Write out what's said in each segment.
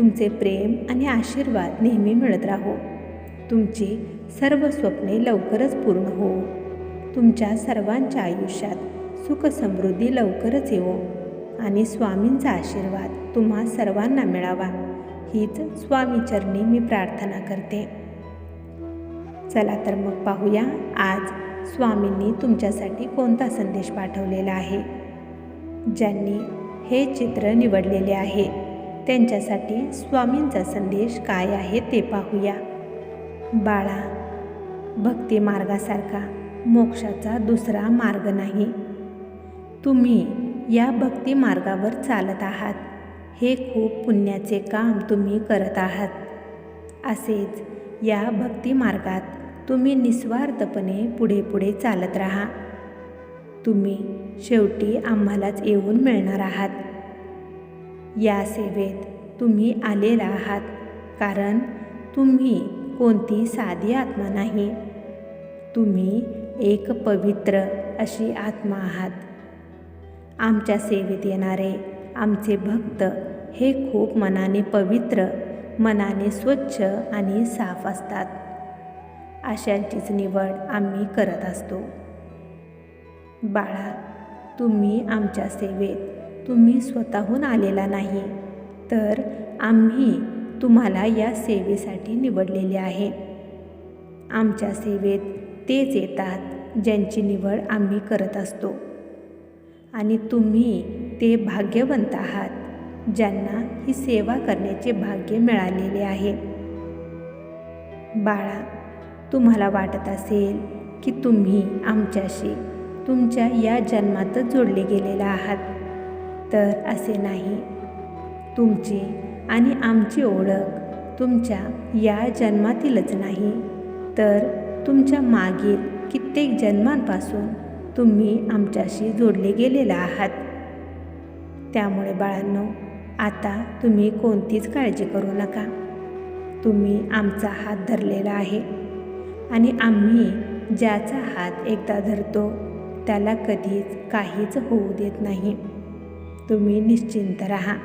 तुमचे प्रेम आणि आशीर्वाद नेहमी मिळत राहो. तुमची सर्व स्वप्ने लवकरच पूर्ण हो. तुमच्या सर्वांच्या आयुष्यात सुख समृद्धी लवकरच येवो आणि स्वामींचा आशीर्वाद तुम्हा सर्वांना मिळावा हीच स्वामीचरणी मी प्रार्थना करते. चला तर मग पाहूया आज स्वामींनी तुमच्यासाठी कोणता संदेश पाठवलेला आहे? ज्यांनी हे चित्र निवडलेले आहे. त्यांच्यासाठी स्वामींचा संदेश काय आहे ते पाहूया. बाळा भक्ती मार्गासारखा मोक्षाचा दुसरा मार्ग नाही. तुम्ही या भक्ती मार्गावर चालत आहात. हे खूप पुण्याचे काम तुम्ही करत आहात. असेच या भक्ती मार्गात तुम्ही निस्वार्थपणे पुढे पुढे चालत राहा. तुम्ही शेवटी आम्हालाच येऊन मिळणार आहात. या सेवेत तुम्ही आलेला आहात कारण तुम्ही कोणती साधी आत्मा नाही. तुम्ही एक पवित्र अशी आत्मा आहात. आमच्या सेवेत येणारे आमचे भक्त हे खूप मनाने पवित्र मनाने स्वच्छ आणि साफ असतात. अशांचीच निवड आम्ही करत असतो. बाळा तुम्ही आमच्या सेवेत तुम्ही स्वतःहून आलेला नाही तर आम्ही तुम्हाला या सेवेसाठी निवडलेले आहे. आमच्या सेवेत तेच येतात ज्यांची निवड आम्ही करत असतो. आणि तुम्ही ते भाग्यवंत आहात ज्यांना ही सेवा करण्याचे भाग्य मिळालेले आहे. बाळा तुम्हाला वाटत असेल की तुम्ही आमच्याशी तुमच्या या जन्मातच जोडले गेलेला आहात. तर असे नाही. तुमची आणि आमची ओळख तुमच्या या जन्मातीलच नाही. तर तुमच्या मागील कित्येक जन्मांपासून तुम्ही आमच्याशी जोडले गेलेला आहात. त्यामुळे बाळांनो आता तुम्ही कोणतीच काळजी करू नका. तुम्ही आमचा हात धरलेला आहे आणि आम्ही ज्याचा हात एकदा धरतो त्याला कधीच काहीच होऊ देत नाही. तुम्ही निश्चिंत राहा.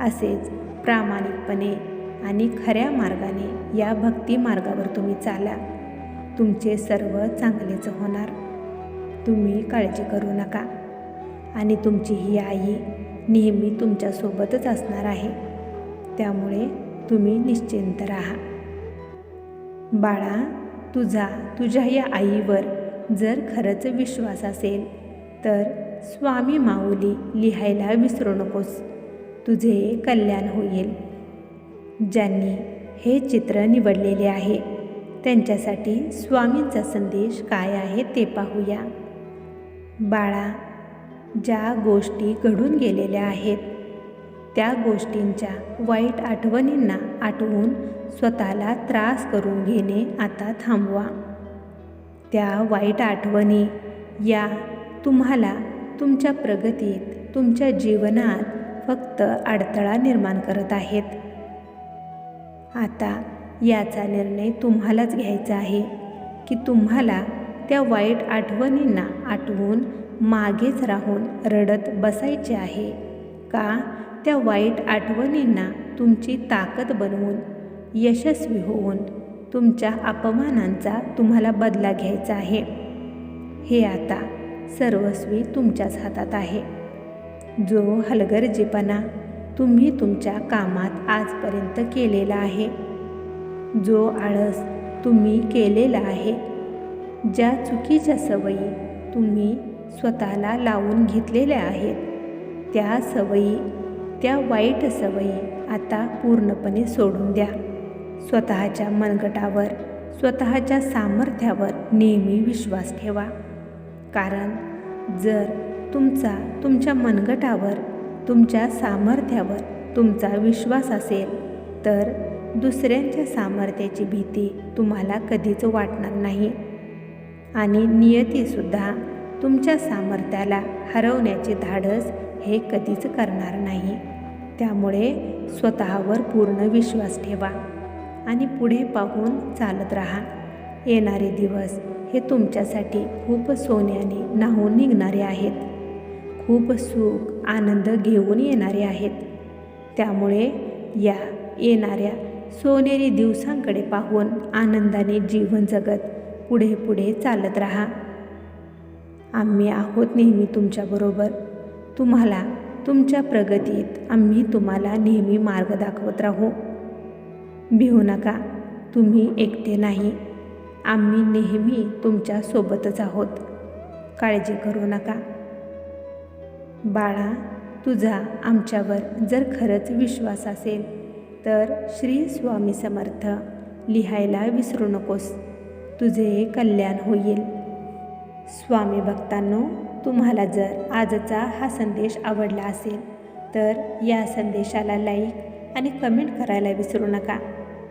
असेच प्रामाणिकपणे आणि खऱ्या मार्गाने या भक्ती मार्गावर तुम्ही चाला. तुमचे सर्व चांगलेच होणार. तुम्ही काळजी करू नका. आणि तुमची ही आई नेहमी तुमच्यासोबतच असणार आहे. त्यामुळे तुम्ही निश्चिंत राहा. बाळा तुझा तुझ्या या आईवर जर खरंच विश्वास असेल तर स्वामी माऊली लिहायला विसरू नकोस. तुझे कल्याण होईल. ज्यांनी हे चित्र निवडलेले आहे त्यांच्यासाठी स्वामींचा संदेश काय आहे ते पाहूया. बाळा ज्या गोष्टी घडून गेलेल्या आहेत त्या गोष्टींच्या वाईट आठवणींना आठवून स्वतःला त्रास करून घेणे आता थांबवा. त्या वाईट आठवणी या तुम्हाला तुमच्या प्रगतीत तुमच्या जीवनात फक्त अडथळा निर्माण करत आहेत. आता याचा निर्णय तुम्हालाच घ्यायचा आहे की तुम्हाला त्या वाईट आठवणींना आठवून मागेच राहून रडत बसायचे आहे का त्या वाईट आठवणींना तुमची ताकद बनवून यशस्वी होऊन तुमच्या अपमानांचा तुम्हाला बदला घ्यायचा आहे? हे आता सर्वस्वी तुमच्याच हातात आहे. जो हलगर्जीपणा तुम्ही तुमच्या कामात आजपर्यंत केलेला आहे जो आळस तुम्ही केलेला आहे ज्या चुकीच्या सवयी तुम्ही स्वतःला लावून घेतलेल्या आहेत त्या सवयी त्या वाईट सवयी आता पूर्णपणे सोडून द्या. स्वतःच्या मनगटावर स्वतःच्या सामर्थ्यावर नेहमी विश्वास ठेवा. कारण जर तुमचा तुमच्या मनगटावर तुमच्या सामर्थ्यावर तुमचा विश्वास असेल तर दुसऱ्यांच्या सामर्थ्याची भीती तुम्हाला कधीच वाटणार नाही. आणि नियतीसुद्धा तुमच्या सामर्थ्याला हरवण्याचे धाडस हे कधीच करणार नाही. त्यामुळे स्वतःवर पूर्ण विश्वास ठेवा आणि पुढे पाहून चालत राहा. येणारे दिवस हे तुमच्यासाठी खूप सोन्याने नाहून निघणारे आहेत. खूप सुख आनंद घेऊन येणारे आहेत. त्यामुळे या येणाऱ्या सोनेरी दिवसांकडे पाहून आनंदाने जीवन जगत पुढे पुढे चालत राहा. आम्ही आहोत नेहमी तुमच्याबरोबर. तुम्हाला तुमच्या प्रगतीत आम्ही तुम्हाला नेहमी मार्ग दाखवत राहू. भिवू नका. तुम्ही एकटे नाही. आम्ही नेहमी तुमच्या सोबतच आहोत. काळजी करू नका. बाळा तुझा आमच्यावर जर खरंच विश्वास असेल तर श्री स्वामी समर्थ लिहायला विसरू नकोस. तुझे कल्याण होईल. स्वामी भक्तांनो तुम्हाला जर आजचा हा संदेश आवडला असेल तर या संदेशाला लाईक आणि कमेंट करायला विसरू नका.